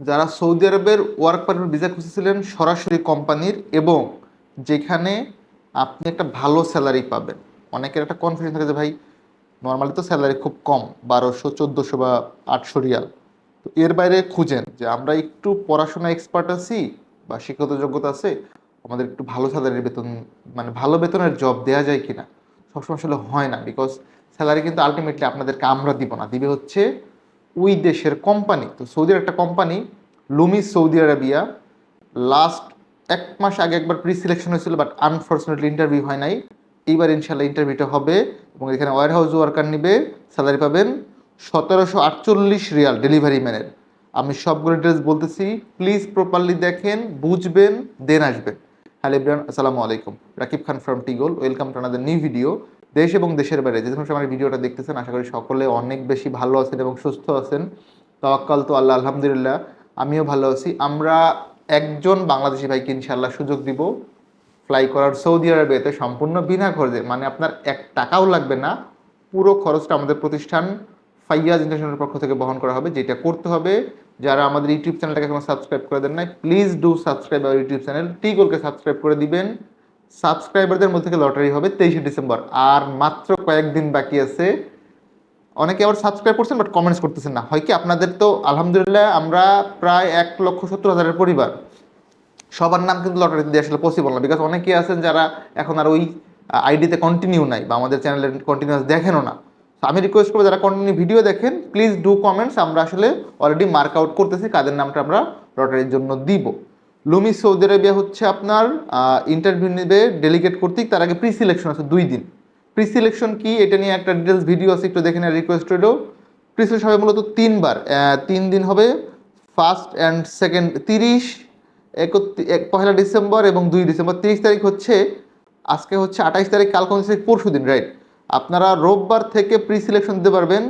যারা সৌদি আরবের work permit visa খুঁজেছিলেন সরাসরি কোম্পানির এবং যেখানে আপনি একটা ভালো স্যালারি পাবেন। অনেকের একটা কনফিউশন থাকে যে ভাই নর্মালি তো স্যালারি খুব কম, বারোশো, চোদ্দোশো বা আটশো রিয়াল। তো এর বাইরে খুঁজেন যে আমরা একটু পড়াশোনা এক্সপার্ট আছি, বা শিক্ষত যোগ্যতা আছে, আমাদের একটু ভালো স্যালারির বেতন মানে ভালো বেতনের জব দেওয়া যায় কিনা? সবসময় আসলে হয় না বিকজ স্যালারি কিন্তু আলটিমেটলি আপনাদেরকে আমরা দিব না। দিবে হচ্ছে ওই দেশের কোম্পানি। তো সৌদির একটা company Lumis Saudi Arabia last এক মাস আগে একবার প্রি সিলেকশন হয়েছিল বাট আনফর্চুনেটলি ইন্টারভিউ হয় নাই। এইবার ইনশাল্লাহ ইন্টারভিউটা হবে এবং এখানে ওয়ার হাউস ওয়ার্কার নিবে স্যালারি পাবেন সতেরোশো আটচল্লিশ রিয়াল ডেলিভারি ম্যানের আমি সবগুলো ডিটেলস বলতেছি প্লিজ প্রপারলি দেখেন, বুঝবেন দেন আসবেন। হ্যালো ইব্রান আসসালামু আলাইকুম। Rakib Khan from টিগোল welcome to another new video দেশ এবং দেশের বাইরে। যে সময় আমার ভিডিওটা দেখতেছেন, আশা করি সকলে অনেক বেশি ভালো আছেন এবং সুস্থ আছেন। তাওয়াক্কাল তো আল্লাহ, আলহামদুলিল্লাহ, আমিও ভালো আছি। আমরা একজন বাংলাদেশি ভাইকে ইনশাল্লাহ সুযোগ দিব ফ্লাই করার সৌদি আরবিয়াতে সম্পূর্ণ বিনা খরচে। মানে আপনার এক টাকাও লাগবে না, পুরো খরচটা আমাদের প্রতিষ্ঠান ফাইয়াজ ইন্টারন্যাশনাল পক্ষ থেকে বহন করা হবে, যেটা করতে হবে। যারা আমাদের ইউটিউব চ্যানেলটাকে এখনও সাবস্ক্রাইব করে দেন নাই, please do subscribe our YouTube channel টি টিগোলকে সাবস্ক্রাইব করে দিবেন। সাবস্ক্রাইবারদের মধ্যে থেকে লটারি হবে তেইশে ডিসেম্বর। আর মাত্র কয়েকদিন বাকি আছে। অনেকে আবার সাবস্ক্রাইব করছেন বাট কমেন্টস করতেছেন না। হয় কি আপনাদের তো, আলহামদুলিল্লাহ, আমরা প্রায় এক লক্ষ সত্তর হাজারের পরিবার। সবার নাম কিন্তু লটারিতে দিয়ে আসলে পসিবল না। বিকজ অনেকেই আছেন যারা এখন আর ওই আইডিতে কন্টিনিউ নাই বা আমাদের চ্যানেলে কন্টিনিউয়াস দেখেনও না। আমি রিকোয়েস্ট করব, যারা কন্টিনিউ ভিডিও দেখেন প্লিজ ডু কমেন্টস আমরা আসলে অলরেডি মার্ক আউট করতেছি, কাদের নামটা আমরা লটারির জন্য দিব। লুমি সৌদি আরবিয়া হচ্ছে আপনার ইন্টারভিউ নেবে ডেলিগেট কর্তৃক, তার আগে প্রি সিলেকশন আছে দুই দিন। প্রি সিলেকশন কি? এটা নিয়ে একটা ডিটেলস ভিডিও আছে, একটু দেখে নেওয়ার রিকোয়েস্ট রইল। প্রি সিলেকশন হবে মূলত তিনবার তিন দিন হবে ফার্স্ট অ্যান্ড সেকেন্ড তিরিশ একত্রিশ এক, পহেলা ডিসেম্বর এবং দুই ডিসেম্বর। তিরিশ তারিখ হচ্ছে, আজকে হচ্ছে আঠাইশ তারিখ, কাল কোন পরশু দিন রাইট আপনারা রোববার থেকে প্রি সিলেকশন দিতে পারবেন,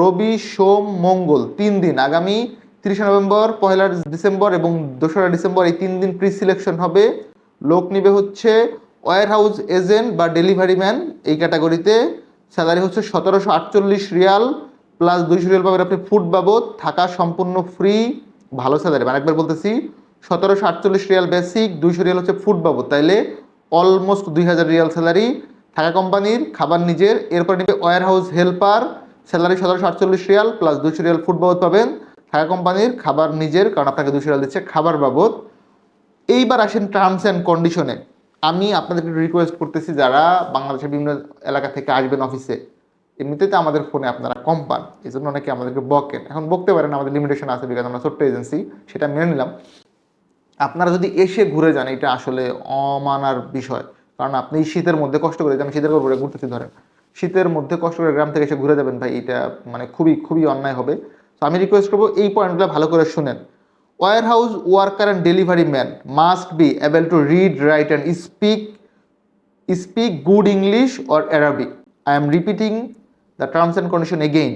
রবি, সোম, মঙ্গল, তিন দিন। আগামী তিরিশে নভেম্বর পহেলা ডিসেম্বর এবং দোসরা ডিসেম্বর এই তিন দিন প্রি সিলেকশন হবে। লোক নিবে হচ্ছে ওয়ার হাউস এজেন্ট বা ডেলিভারি ম্যান এই ক্যাটাগরিতে স্যালারি হচ্ছে সতেরোশো আটচল্লিশ রিয়াল প্লাস দুইশো রিয়াল পাবেন আপনি ফুড বাবদ। থাকা সম্পূর্ণ ফ্রি ভালো স্যালারি মানে একবার বলতেছি, সতেরোশো আটচল্লিশ রিয়াল বেসিক দুইশো রিয়াল হচ্ছে ফুড বাবদ। তাইলে অলমোস্ট দুই হাজার রিয়াল স্যালারি থাকা কোম্পানির, খাবার নিজের, এরপর নেবে ওয়ার হাউস হেল্পার স্যালারি সতেরোশো আটচল্লিশ রিয়াল প্লাস দুইশো রিয়াল ফুড বাবদ পাবেন। থাকা কোম্পানির খাবার নিজের, কারণ আপনাকে দুশো রিয়াল দিচ্ছে খাবার বাবদ। এইবার আসেন টার্মস অ্যান্ড কন্ডিশনে আমি আপনাদেরকে রিকোয়েস্ট করতেছি, যারা বাংলাদেশের বিভিন্ন এলাকা থেকে আসবেন অফিসে এমনিতে তো আমাদের ফোনে আপনারা কম পান। এই জন্য অনেকে আমাদেরকে বকেন। এখন বকতে পারেন, আমাদের লিমিটেশন আছে বিকজ আমরা ছোট্ট এজেন্সি সেটা মেনে নিলাম। আপনারা যদি এসে ঘুরে যান, এটা আসলে অমানার বিষয়। কারণ আপনি শীতের মধ্যে কষ্ট করে আমি শীতের উপরে ঘুরতেছি ধরেন। শীতের মধ্যে কষ্ট করে গ্রাম থেকে এসে ঘুরে যাবেন ভাই, এটা মানে খুবই খুবই অন্যায় হবে। তো আমি রিকোয়েস্ট করব এই পয়েন্টগুলো ভালো করে শুনেন। Ware house worker and delivery man must be able to read write and speak speak good English or Arabic I am repeating the terms and condition again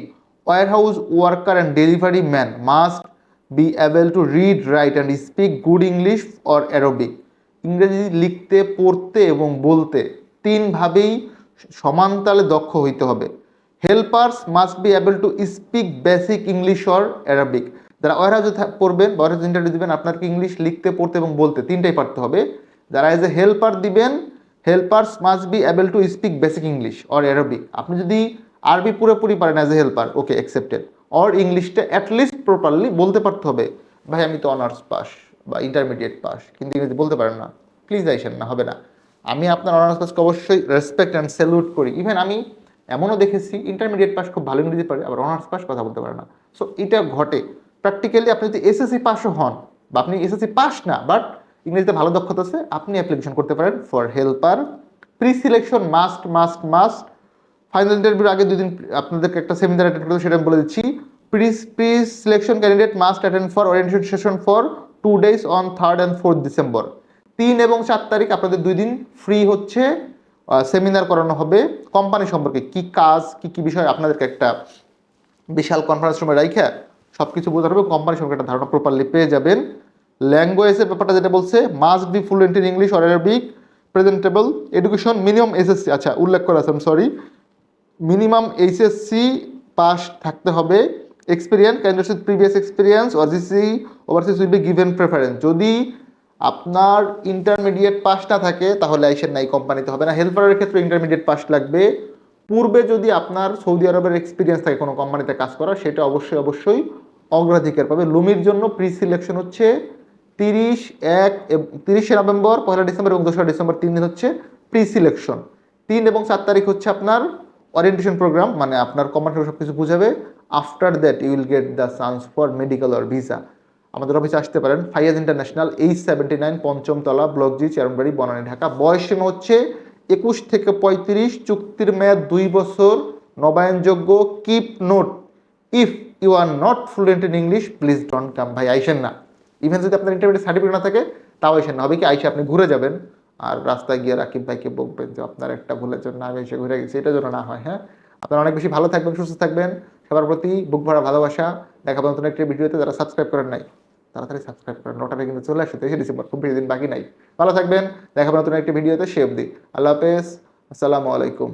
ware house worker and delivery man must be able to read write and speak good English or Arabic ইংরেজি লিখতে, পড়তে এবং বলতে তিনভাবেই সমান তালে দক্ষ হইতে হবে। Helpers must be able to speak basic English or Arabic যারা ওয়ারহাউজে পড়বেন ওয়ারহাউজ ইন্টারভিউ দিবেন, আপনাকে ইংলিশ লিখতে, পড়তে এবং বলতে তিনটাই পারতে হবে। যারা এজ এ হেল্পার দিবেন helpers must be able to speak basic English or Arabic আপনি যদি আরবি পুরোপুরি পারেন as a helper okay accepted or ইংলিশটা অ্যাটলিস্ট প্রপারলি বলতে পারতে হবে। ভাই, আমি তো অনার্স পাস বা ইন্টারমিডিয়েট পাস কিন্তু ইংরেজি বলতে পারেন না। প্লিজ আইসেন না, হবে না। আমি আপনার অনার্স পাসকে অবশ্যই রেসপেক্ট অ্যান্ড স্যালুট করি। ইভেন আমি এমনও দেখেছি ইন্টারমিডিয়েট পাস খুব ভালো ইংরেজি পারে, আবার অনার্স পাস কথা বলতে পারে না। সো এটা ঘটে। প্র্যাকটিক্যালি আপনি যদি এসএসসি পাসও হন, বা আপনি এসএসসি পাস না বাট ইংরেজিতে ভালো দক্ষতা আছে, আপনি অ্যাপ্লিকেশন করতে পারেন for helper pre selection must must must final ইন্টারভিউর আগে দুদিন আপনাদেরকে একটা সেমিনার অ্যাটেন্ড করতে সেটা আমি বলে দিচ্ছি। Pre pre selection candidate must attend for orientation session for two days on third and fourth December তিন এবং চার তারিখ আপনাদের দুই দিন ফ্রি হচ্ছে সেমিনার করানো হবে। কোম্পানি সম্পর্কে কি কাজ, কি কি বিষয় আপনাদেরকে একটা বিশাল কনফারেন্স রুমে রাইখা সব কিছু বোঝানো হবে। কোম্পানি সম্পর্কে একটা ধারণা প্রপারলি পেয়ে যাবেন। ল্যাঙ্গুয়েজের ব্যাপারটা যেটা বলছে must be full in English or Arabic presentable education minimum SSC আচ্ছা উল্লেখ করা আছে সরি মিনিমাম এইচএসসি পাস থাকতে হবে। Experience candidates with previous experience or GC overseas will be given preference যদি আপনার ইন্টারমিডিয়েট পাস না থাকে, তাহলে আইসেন নাই কোম্পানিতে হবে না। হেল্পারের ক্ষেত্রে ইন্টারমিডিয়েট পাস লাগবে। পূর্বে যদি আপনার সৌদি আরবের এক্সপিরিয়েন্স থাকে কোনো কোম্পানিতে কাজ করা সেটা অবশ্যই অবশ্যই অগ্রাধিকার পাবে। লুমির জন্য প্রি সিলেকশন হচ্ছে তিরিশ এক তিরিশে নভেম্বর, পয়লা ডিসেম্বর এবং দোসরা ডিসেম্বর তিন দিন হচ্ছে প্রি সিলেকশন তিন এবং চার তারিখ হচ্ছে আপনার ওরিয়েন্টেশন প্রোগ্রাম মানে আপনার কোম্পানি সব কিছু বুঝাবে। After that you will get the chance for medical or visa আমাদের অফিসে আসতে পারেন। Faiyaz international H seventy nine পঞ্চমতলা block G Chairmanbari Banani, Dhaka. বয়স সীমা হচ্ছে একুশ থেকে পঁয়ত্রিশ। চুক্তির মেয়াদ দুই বছর। নবায়নযোগ্য keep note if you are not fluent in English please don't come ভাই, আইসেন না। ইভেন যদি আপনার ইন্টারমিডিয়েট সার্টিফিকেট না থাকে, তাও আইসেন না। হবে কি আইসে আপনি ঘুরে যাবেন। আর রাস্তায় গিয়ে রাকিব ভাইকে বলবেন যে, আপনার একটা ভুলের জন্য আমি এসে ঘুরে গেছি। এটা যেন না হয়। হ্যাঁ? আপনারা অনেক বেশি ভালো থাকবেন, সুস্থ থাকবেন। সবার প্রতি বুক ভরা ভালোবাসা। দেখাবো নতুন একটি ভিডিওতে। যারা সাবস্ক্রাইব করেন নাই। তাড়াতাড়ি সাবস্ক্রাইব করেন। নটাতে কিন্তু চলে আসে তেইশে ডিসেম্বর। খুব বেশি দিন বাকি নাই। ভালো থাকবেন দেখাবো নতুন একটি ভিডিওতে, সে অবধি। আল্লাহ হাফেজ, আসসালামু আলাইকুম।